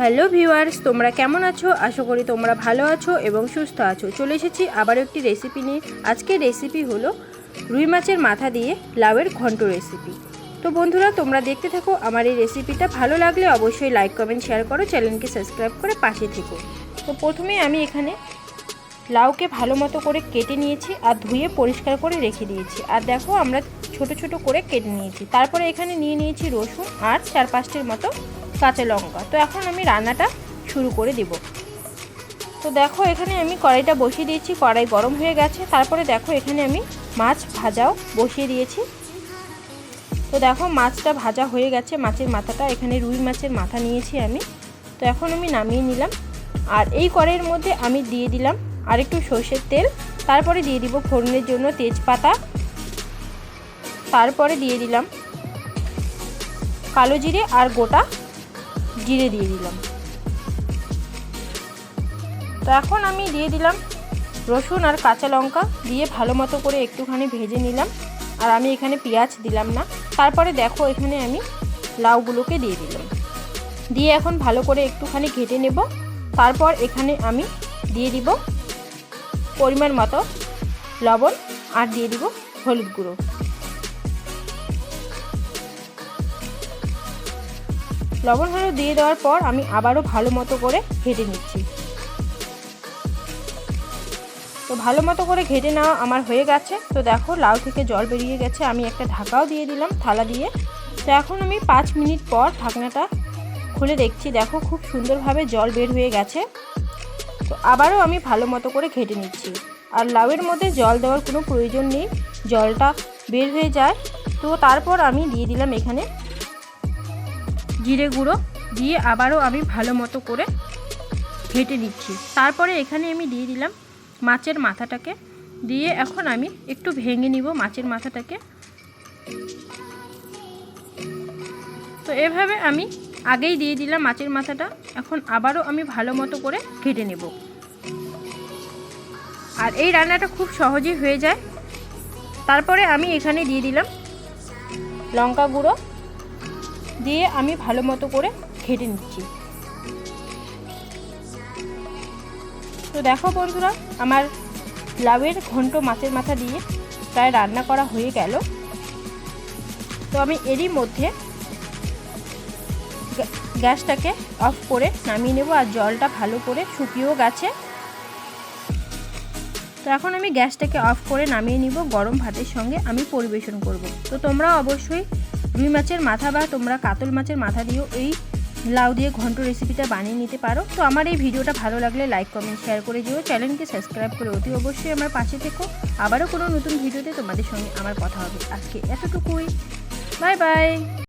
Hello viewers, তোমরা কেমন আছো? আশা করি তোমরা ভালো আছো এবং সুস্থ আছো। চলে এসেছি আবার একটি রেসিপি নিয়ে। আজকের রেসিপি হলো রুই মাছের মাথা দিয়ে লাউয়ের ঘন্ট রেসিপি তো বন্ধুরা, তোমরা দেখতে থাকো, আমার এই রেসিপিটা ভালো লাগলে অবশ্যই লাইক কমেন্ট শেয়ার করো চ্যানেলকে সাবস্ক্রাইব করে পাশে থেকো। তো প্রথমে আমি এখানে লাউকে ভালো মতো করে কেটে নিয়েছি আর ধুয়ে পরিষ্কার করে রেখে দিয়েছি। আর দেখো, আমরা ছোট ছোট করে কেটে নিয়েছি। তারপরে এখানে নিয়ে নিয়েছি রসুন আর চার পাঁচটির মতো কাঁচা লঙ্কা। তো এখন আমি রান্নাটা শুরু করে দেব। তো দেখো, এখানে আমি কড়াইটা বসিয়ে দিয়েছি। কড়াই গরম হয়ে গেছে। তারপরে দেখো, এখানে আমি মাছ ভাজাও বসিয়ে দিয়েছি। তো দেখো, মাছটা ভাজা হয়ে গেছে। মাছের মাথাটা, এখানে রুই মাছের মাথা নিয়েছি আমি। তো এখন আমি নামিয়ে নিলাম। আর এই কড়াইয়ের মধ্যে আমি দিয়ে দিলাম আর একটু সর্ষের তেল। তারপরে দিয়ে দিব ফোড়নের জন্য তেজপাতা। তারপরে দিয়ে দিলাম কালো জিরে আর গোটা জিরে দিয়ে দিলাম। তো এখন আমি দিয়ে দিলাম রসুন আর কাঁচা লঙ্কা দিয়ে ভালো মতো করে একটুখানি ভেজে নিলাম। আর আমি এখানে পেঁয়াজ দিলাম না। তারপরে দেখো এখানে আমি লাউগুলোকে দিয়ে দিলাম। দিয়ে এখন ভালো করে একটুখানি ঘেটে নেব। তারপর এখানে আমি দিয়ে দিব পরিমাণ মতো লবণ আর দিয়ে দিব হলুদ গুঁড়ো। লবণ হলুদ দিয়ে দেওয়ার পর আমি আবারও ভালো মতো করে ঘেটে নিচ্ছি। তো ভালো মতো করে ঘেটে নেওয়া আমার হয়ে গেছে। তো দেখো, লাউ থেকে জল বেরিয়ে গেছে। আমি একটা ঢাকাও দিয়ে দিলাম থালা দিয়ে। তো এখন আমি পাঁচ মিনিট পর ঢাকনাটা খুলে দেখছি। দেখো, খুব সুন্দরভাবে জল বের হয়ে গেছে। তো আবারও আমি ভালো মতো করে ঘেটে নিচ্ছি। আর লাউয়ের মধ্যে জল দেওয়ার কোনো প্রয়োজন নেই। জলটা বের হয়ে যায়। তো তারপর আমি দিয়ে দিলাম এখানে জিরে গুঁড়ো দিয়ে আবারও আমি ভালো মতো করে ঘেটে নিচ্ছি। তারপরে এখানে আমি দিয়ে দিলাম মাছের মাথাটাকে। দিয়ে এখন আমি একটু ভেঙে নিব মাছের মাথাটাকে। তো এভাবে আমি আগেই দিয়ে দিলাম মাছের মাথাটা। এখন আবারও আমি ভালো মতো করে ঘেটে নেব। আর এই রান্নাটা খুব সহজেই হয়ে যায়। তারপরে আমি এখানে দিয়ে দিলাম লঙ্কা গুঁড়ো। দিয়ে আমি ভালো মতো করে ঘেটে নিচ্ছি। তো দেখো বন্ধুরা, আমার লাউয়ের ঘন্ট মাছের মাথা দিয়ে প্রায় রান্না করা হয়ে গেল। তো আমি এরই মধ্যে গ্যাসটাকে অফ করে নামিয়ে নেব আর জলটা ভালো করে শুকিয়েও গেছে। তো এখন আমি গ্যাসটাকে অফ করে নামিয়ে নিব, গরম ভাতের সঙ্গে আমি পরিবেশন করব। তো তোমরা অবশ্যই রুই মাছের মাথা বা তোমরা কাতল মাছের মাথা দিয়েও এই লাউ দিয়ে ঘন্ট রেসিপিটা বানিয়ে নিতে পারো। তো আমার এই ভিডিওটা ভালো লাগলে লাইক কমেন্ট শেয়ার করে দিও। চ্যানেলকে সাবস্ক্রাইব করে অতি অবশ্যই আমার পাশে থেকো। আবারও কোনো নতুন ভিডিওতে তোমাদের সঙ্গে আমার কথা হবে। আজকে এতটুকুই। Bye bye